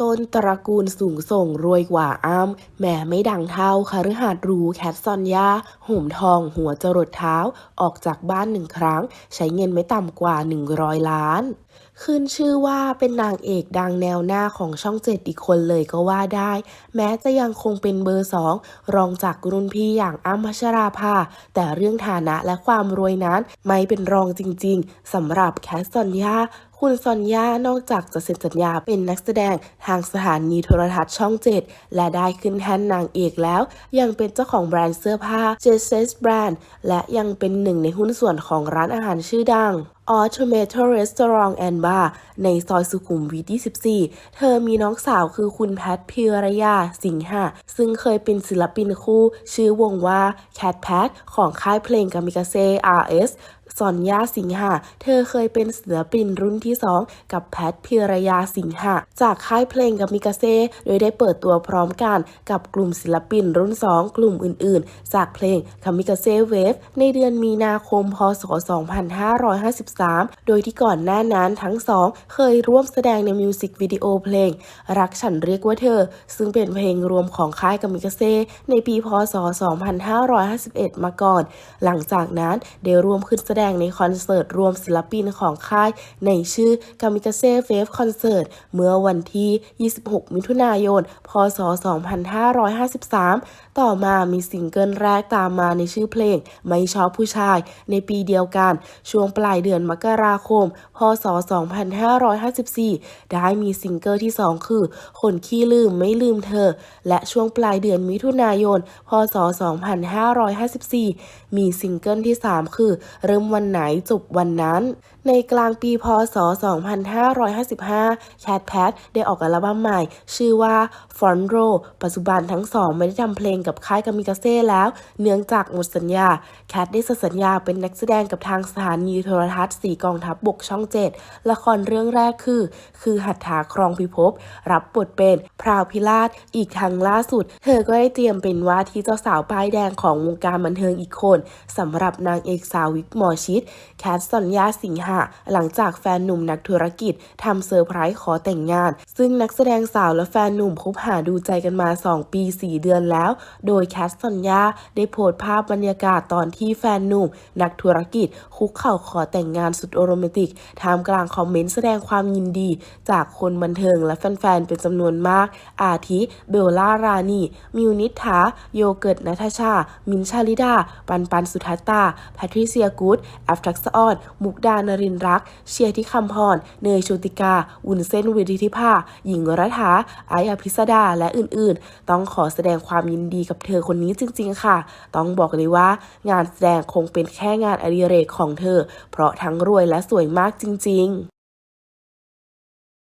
ต้นตระกูลสูงส่งรวยกว่าอ้ำแหมไม่ดังเท่าคฤหาสน์รูแคทซอนยาห่มทองหัวจรดเท้า ออกจากบ้านหนึ่งครั้ง ใช้เงินไม่ต่ำกว่า 100 ล้าน ขึ้นชื่อว่าเป็นนางเอกดังแนวหน้าของช่องเจ็ดอีกคนเลยก็ว่าได้ แม้จะยังคงเป็นเบอร์สองรองจากรุ่นพี่อย่างอ้ำพัชราภา แต่เรื่องฐานะและความรวยนั้นไม่เป็นรองจริงๆสำหรับแคทซอนยา คุณซอนยานอกจากจะเซ็นสัญญาเป็นนักแสดงทางสถานีโทรทัศน์ช่อง 7 และได้ขึ้นแท่นนางเอกแล้ว ยังเป็นเจ้าของแบรนด์เสื้อผ้า j e s s Brand และยังเป็นหนึ่งในหุ้นส่วนของร้านอาหารชื่อดัง Automato Restaurant and Bar ในซอยสุขุมวิท 24 เธอมีน้องสาวคือคุณแพทพิรยาสิงหะ ซึ่งเคยเป็นศิลปินคู่ ชื่อวงว่า Cat Pat ของค่ายเพลงกามิกาเซ่ RS ซอนยาสิงหะเธอเคยเป็นศิลปินรุ่นที่ 2 กับแพทพิรยาสิงหะจากค่ายเพลงกับมิกาเซ่ โดยได้เปิดตัวพร้อมกันกับกลุ่มศิลปินรุ่น 2 กลุ่มอื่น ๆ จากเพลงคามิกาเซ่เวฟในเดือนมีนาคม พศ 2553โดยที่ก่อนหน้านั้นทั้งสองเคยร่วมแสดงในมิวสิกวิดีโอเพลง รักฉันเรียกว่าเธอ ซึ่งเป็นเพลงรวมของค่ายกามิกาเซ่ในปีพศ 2551 มาก่อน หลังจากนั้นได้ร่วมขึ้นแสดงในคอนเสิร์ตรวมศิลปินของค่าย ในชื่อ Kamikaze Wave Concert เมื่อวันที่ 26 มิถุนายน พศ 2553 ต่อมามีซิงเกิลแรกตามมาในชื่อเพลง ไม่ชอบผู้ชาย ในปีเดียวกัน ช่วงปลายเดือนมกราคม พศ 2554 ได้มีซิงเกิลที่ 2 คือ คนขี้ลืมไม่ลืมเธอ และช่วงปลายเดือนมิถุนายน พศ 2554 มีซิงเกิลที่ 3 คือ เริ่มวันไหนจบวันนั้น ในกลางปีพศ 2555 Cat Pat ได้ออกอัลบั้มใหม่ ชื่อว่า Front Row ปัจจุบันทั้งสองไม่ได้ทำเพลงกับค่ายกามิกาเซ่แล้ว เนื่องจากหมดสัญญา แคทได้เซ็นสัญญาเป็นนักแสดงกับทางสถานีโทรทัศน์สีกองทัพบบกช่องเจ็ดละครเรื่องแรกคือ คือหัตถาครองพิภพ รับบทเป็นพราวพิราชอีกทางล่าสุด เธอก็ได้เตรียมเป็นว่าที่เจ้าสาวป้ายแดงของวงการบันเทิงอีกคนสำหรับนางเอกสาววิกหมอชิดแคทสัญญาสิงหะหลังจากแฟนหนุ่มนักธุรกิจทำเซอร์ไพรส์ขอแต่งงาน ซึ่งนักแสดงสาวและแฟนหนุ่มคบหาดูใจกันมา 2 ปี 4 เดือนแล้ว โดยแคทสัญญาได้โพสต์ภาพบรรยากาศตอนที่แฟนหนุ่ม นักธุรกิจคุกเข่าขอแต่งงานงานสุดโรแมนติกท่ามกลางคอมเมนต์แสดงความยินดี จากคนบันเทิงและแฟนๆ เป็นจำนวนมาก อาทิ เบลล่ารานี มิวนิษฐาโยเกิร์ตนัทชา มินชาลิดา ปันปันสุทัตตา แพทริเซียกูดแอฟทักษออนมุกดานรินรัก เชียร์ที่คำพร เนยโชติกา วุ้นเส้นวิริธิภา หญิงรัฐาไออภิสดา และอื่นๆ ต้องขอแสดงความยินดีกับเธอคนนี้จริง ๆ ค่ะ ต้องบอกเลยว่า งานแสดงคงเป็นแค่งานอดิเรกของเธอ เพราะทั้งรวยและสวยมากจริงๆ